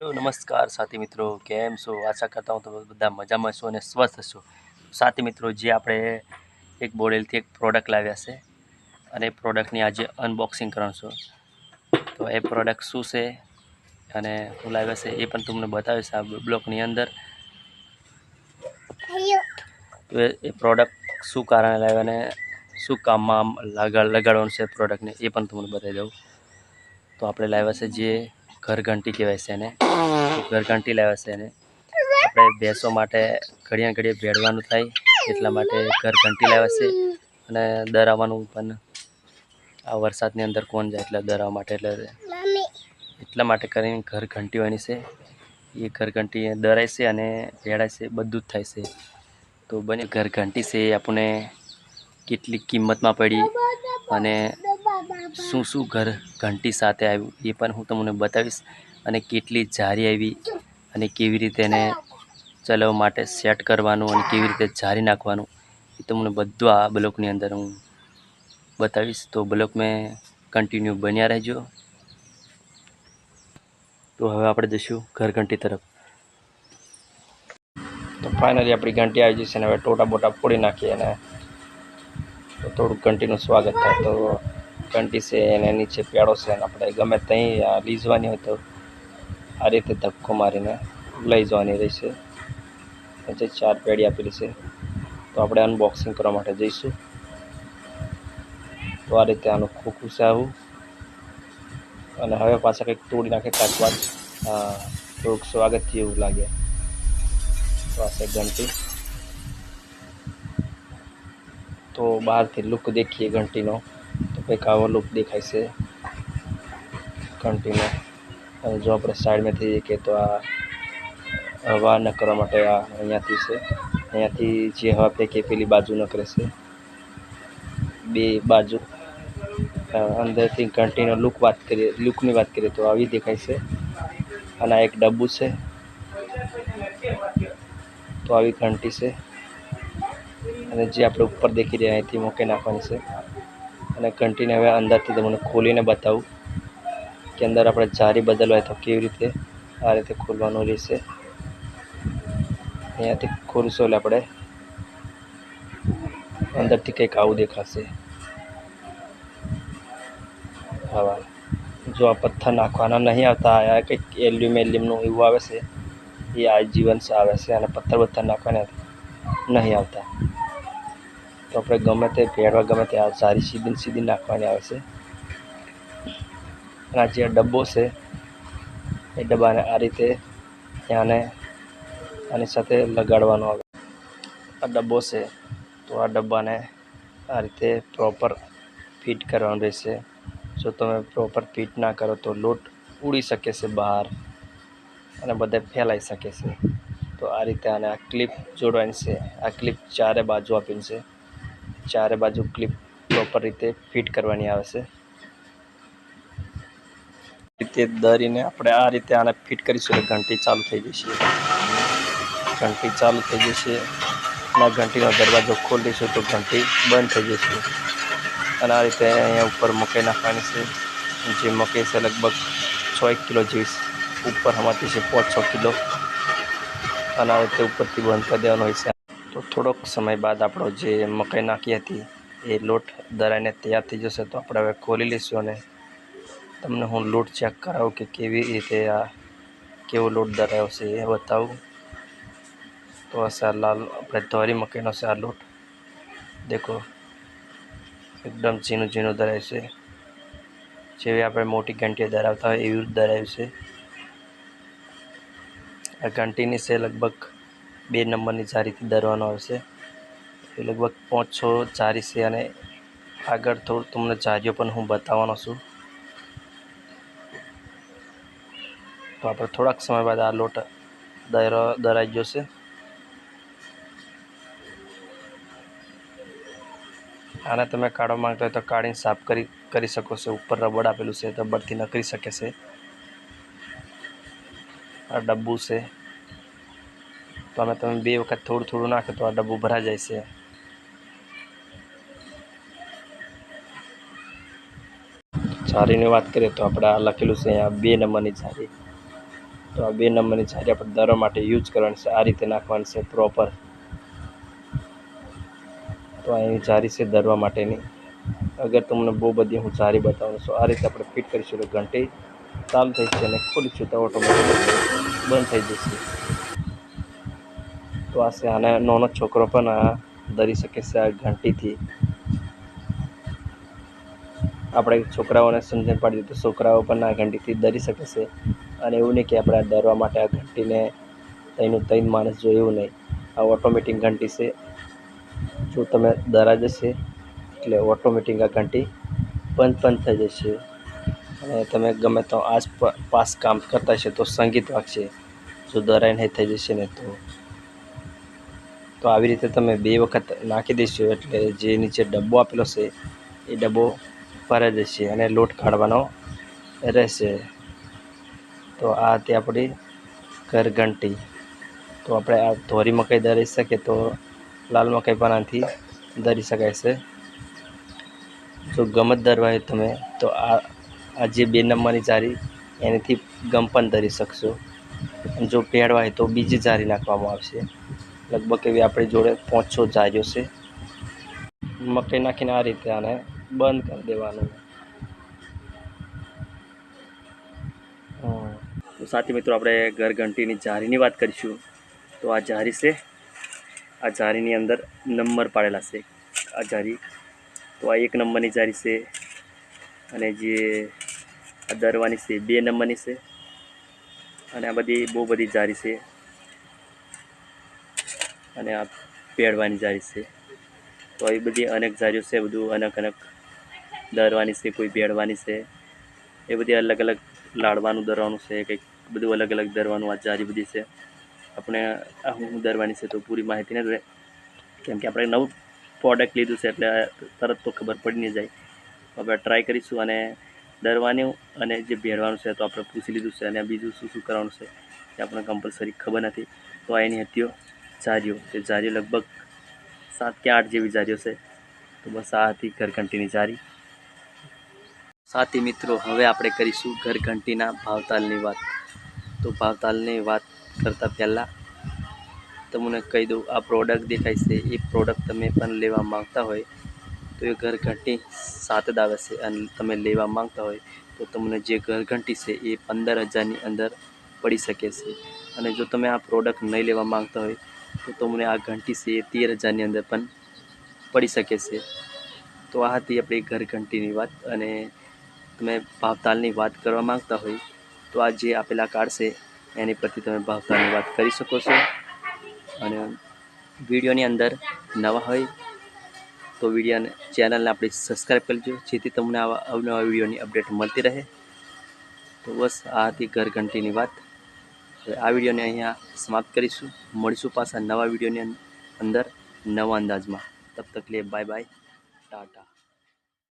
Hello નમસ્કાર સાથી મિત્રો કેમ છો? આશા કરતા હું તમે બધા મજામાં છો અને સ્વસ્થ છો. સાથી મિત્રો જે આપણે એક બોડેલથી એક પ્રોડક્ટ લાવ્યા છે અને એ પ્રોડક્ટની આજે અનબોક્સિંગ કરવાનું છું. તો એ પ્રોડક્ટ શું છે અને હું લાવ્યા છે એ પણ તમને બતાવીશ આ બ્લોકની અંદર. તો એ પ્રોડક્ટ શું કારણે લાવ્યા અને શું કામમાં આમ લગાડ લગાડવાનું છે પ્રોડક્ટને એ પણ તમને બતાવી દઉં. તો આપણે લાવ્યા છે જે ઘર ઘંટી કહેવાય છે એને. ઘરઘંટી લાવ્યા છે એને. આપણે ભેંસો માટે ઘડિયા ઘડીએ ભેળવાનું થાય એટલા માટે ઘરઘંટી લાવ્યા છે. અને ડરાવવાનું પણ આ વરસાદની અંદર કોણ જાય એટલે દરાવવા માટે એટલે એટલા માટે કરીને ઘરઘંટી ઘંટી છે. એ ઘરઘંટી ડરાય દરાય છે અને ભેળાય છે બધું જ થાય છે. તો બને ઘરઘંટી છે એ આપણને કેટલી કિંમતમાં પડી અને શું શું ઘર ઘંટી સાથે આવ્યું એ પણ હું તમને બતાવીશ. અને કેટલી જારી આવી અને કેવી રીતે એને ચલાવવા માટે સેટ કરવાનું અને કેવી રીતે જારી નાખવાનું એ તમને બધું આ બ્લોકની અંદર હું બતાવીશ. તો બ્લોક મેં કન્ટિન્યુ બન્યા રહેજો. તો હવે આપણે જઈશું ઘર ઘંટી તરફ. તો ફાઇનલી આપણી ઘંટી આવી જશે અને હવે ટોટા બોટા ફોડી નાખીએ અને થોડુંક ઘંટીનું સ્વાગત થાય. તો ઘંટી છે એને નીચે પેડો છે અને આપણે ગમે ત્યાં લીઝવાની હોય તો આ રીતે ધક્કો મારીને લઈ જવાની રહેશે. નીચે ચાર પેડી આપેલી છે. તો આપણે અનબોક્સિંગ કરવા માટે જઈશું. તો આ રીતે આનું ખોખું છે આવું. અને હવે પાછા કંઈક તોડી નાખે કાચવા હા, થોડુંક સ્વાગત થયું એવું લાગે. તો ઘંટી. તો બહારથી લુક દેખીએ ઘંટીનો. કંઈક આવો લુક દેખાય છે. ઘંટીનો અને જો આપણે સાઈડમાંથી જઈએ તો આ હવા ન કરવા માટે આ અહીંયાથી છે. અહીંયાથી જે હવા ફેંકે પેલી બાજુ નકરે છે. બે બાજુ. અંદરથી ઘંટીનો લુક વાત કરીએ લુકની વાત કરીએ તો આવી દેખાય છે. અને આ એક ડબ્બુ છે. તો આવી ઘંટી છે. અને જે આપણે ઉપર દેખી રહ્યા અહીંથી મૂકી નાખવાની છે. અને ઘંટીને હવે અંદરથી તમને ખોલીને બતાવું કે અંદર આપણે જારી બદલવા તો કેવી રીતે આ રીતે ખોલવાનું રહેશે. અહીંયાથી ખોલશો એટલે આપણે અંદરથી કંઈક આવું દેખાશે. હવા જો આ પથ્થર નાખવાના નહીં આવતા, આ કંઈક એલ્યુમ એલ્યુમનું એવું આવે છે, એ આજીવન આવે છે અને પથ્થર પથ્થર નાખવાના નહીં આવતા. તો આપણે ગમે તે પહેરવા, ગમે તે સારી સીધી સીધી નાખવાની આવે છે. અને આ જે ડબ્બો છે, એ ડબ્બાને આ રીતે ત્યાંને આની સાથે લગાડવાનો આવે. આ ડબ્બો છે, તો આ ડબ્બાને આ રીતે પ્રોપર ફિટ કરવાનું રહેશે. જો તમે પ્રોપર ફિટ ના કરો તો લોટ ઉડી શકે છે બહાર અને બધે ફેલાઈ શકે છે. તો આ રીતે આને આ ક્લિપ જોડવાની છે. આ ક્લિપ ચારે બાજુ આપીને છે. ચારે બાજુ ક્લિપ પ્રોપર રીતે ફિટ કરવાની આવે છે. રીતે દરીને આપણે આ રીતે આને ફિટ કરીશું એટલે ઘંટી ચાલુ થઈ જશે ઘંટી ચાલુ થઈ જશે અને ઘંટીનો દરવાજો ખોલીશું તો ઘંટી બંધ થઈ જશે. અને આ રીતે અહીંયા ઉપર મકાઈ નાખવાની છે. જે મકાઈ છે લગભગ છ એક કિલો જેવી ઉપર હમાતી છે, પાંચ છ કિલો. અને આ રીતે ઉપરથી બંધ કરી દેવાનો હોય છે. તો થોડોક સમય બાદ આપણો જે મકાઈ નાખી હતી એ લોટ દરાઈને તૈયાર થઈ જશે, તો આપણે હવે ખોલી લઈશું અને તમને હું લોટ ચેક કરાવું કે કેવી રીતે આ કેવો લોટ દરાયો છે એ બતાવું. તો આ આ લાલ આપણે ધોરી મકાઈનો છે આ લોટ. દેખો, એકદમ ઝીણું ઝીણું દરાય છે. જેવી આપણે મોટી ઘંટીઓ ધરાવતા હોય એવી દરાયું છે. આ ઘંટીની છે લગભગ બે નંબરની જારીથી દરવાનો આવશે. એ લગભગ પાંચ, છ જારી છે અને આગળ થોડું તમને જારીઓ પણ હું બતાવવાનો છું. તો આપણે થોડાક સમય બાદ આ લોટ દરો, દરાઈ જશે આને તમે કાઢવા માંગતા હોય તો કાઢીને સાફ કરી કરી શકો છો. ઉપર રબડ આપેલું છે, રબડથી નકરી શકે છે. આ ડબ્બુ છે. તો આમાં તમે બે વખત થોડું થોડું નાખો તો આ ડબ્બો ભરા જાય છે. જારીની વાત કરીએ તો આપણે આ લખેલું છે અહીંયા બે નંબરની જારી તો આ બે નંબરની જારી આપણે દરવા માટે યુઝ કરવાની છે, આ રીતે નાખવાની છે પ્રોપર. તો અહીં જારી છે દરવા માટેની. અગર તમને બહુ બધી હું ચારી બતાવું છું, આ રીતે આપણે ફિટ કરીશું તો ઘંટી ચાલુ થઈ છે અને ખોલીશું તો ઓટોમેટિક બંધ થઈ જશે. તો આ છે આને નાનો છોકરો પણ આ ધરી શકે છે આ ઘંટીથી. આપણે છોકરાઓને સમજણ પાડી દીધું, છોકરાઓ પણ આ ઘંટીથી દરી શકે છે. અને એવું નહીં કે આપણે આ દરવા માટે આ ઘંટીને ત્રણનું ત્રણ માણસ જોઈએ એવું નહીં. આ ઓટોમેટિક ઘંટી છે. જો તમે દરા જશે, એટલે ઓટોમેટિક આ ઘંટી બંધ બંધ થઈ જશે. અને તમે ગમે તો આસપાસ કામ કરતા હશે તો સંગીત વાગશે. જો દરાઈ નહીં થઈ જશે ને તો. તો આવી રીતે તમે બે વખત નાખી દેશો એટલે જે નીચે ડબ્બો આપેલો છે, એ ડબ્બો ભરાઈ જશે અને લોટ કાઢવાનો રહેશે. તો આ હતી આપણી ઘરઘંટી તો આપણે આ ધોરી મકાઈ ધરી શકીએ તો લાલ મકાઈ પણ આથી ધરી શકાય છે. જો ગમત ધરવા હોય તમે, તો આ આ જે બે નંબરની જારી, એનાથી ગમ પણ ધરી શકશો. જો પેડવા હોય તો બીજી જારી નાખવામાં આવશે. લગભગ એવી આપણી જોડે પાંચ જારીઓ છે. મકાઈ નાખીને આ રીતે આને બંધ કરી દેવાનું. તો સાથી મિત્રો, આપણે ઘરઘંટીની જારીની વાત કરીશું. તો આ જારી છે. આ જારીની અંદર નંબર પાડેલા છે. આ જારી. તો આ એક નંબરની જારી છે. અને જે આ દરવાની છે બે નંબરની છે. અને આ બધી બહુ બધી જારી છે. અને આ પેડવાની જારી છે. તો એ બધી અનેક જારીઓ છે, બધું અનેક અનેક દરવાની છે, કોઈ પેડવાની છે. એ બધી અલગ અલગ લાડવાનું દરવાનું છે, કંઈક બધું અલગ અલગ દરવાનું આ જારી બધી છે. આપણે હું દરવાની છે તો પૂરી માહિતી નથી રહે. કેમ કે આપણે નવું પ્રોડક્ટ લીધું છે એટલે તરત તો ખબર પડી નહીં જાય. આપણે ટ્રાય કરીશું અને દરવાનું અને જે ભેળવાનું છે તો આપણે પૂછી લીધું છે અને બીજું શું શું કરવાનું છે એ આપણને કમ્પલસરી ખબર નથી. તો આ એની હતીઓ જારીઓ તે જારીઓ લગભગ સાત કે આઠ જેવી જારીઓ છે. તો બસ આ હતી ઘરઘંટીની જારી. સાથી મિત્રો, હવે આપણે કરીશું ઘરઘંટીના ભાવતાલની વાત. તો ભાવતાલની વાત કરતાં પહેલાં તમને કહી દઉં, આ પ્રોડક્ટ દેખાય છે. એ પ્રોડક્ટ તમે પણ લેવા માંગતા હોય તો એ ઘરઘંટી સાત આવે છે અને તમે લેવા માગતા હોય તો તમને જે ઘરઘંટી છે એ પંદર હજારની અંદર પડી શકે છે. અને જો તમે આ પ્રોડક્ટ નહીં લેવા માંગતા હોય તો તમને આ ઘંટી છે એ તેર હજારની અંદર પણ પડી શકે છે. તો આ હતી આપણી ઘરઘંટીની વાત અને તમે ભાવતાલની વાત કરવા માંગતા હોય તો આ જે આપેલા કાર્ડ છે એની પરથી તમે ભાવતાલની વાત કરી શકો છો. અને વિડીયોની અંદર નવા હોય તો વિડીયોને ચેનલને આપણે સબસ્ક્રાઈબ કરજો, જેથી તમને આવા અવનવા વિડીયોની અપડેટ મળતી રહે. તો બસ આ હતી ઘર ઘંટીની વાત. આ વિડીયોને અહીંયા સમાપ્ત કરીશું. મળીશું પાછા નવા વિડીયોની અંદર, નવા અંદાજમાં. તબ તકલીફ બાય બાય, ટાટા.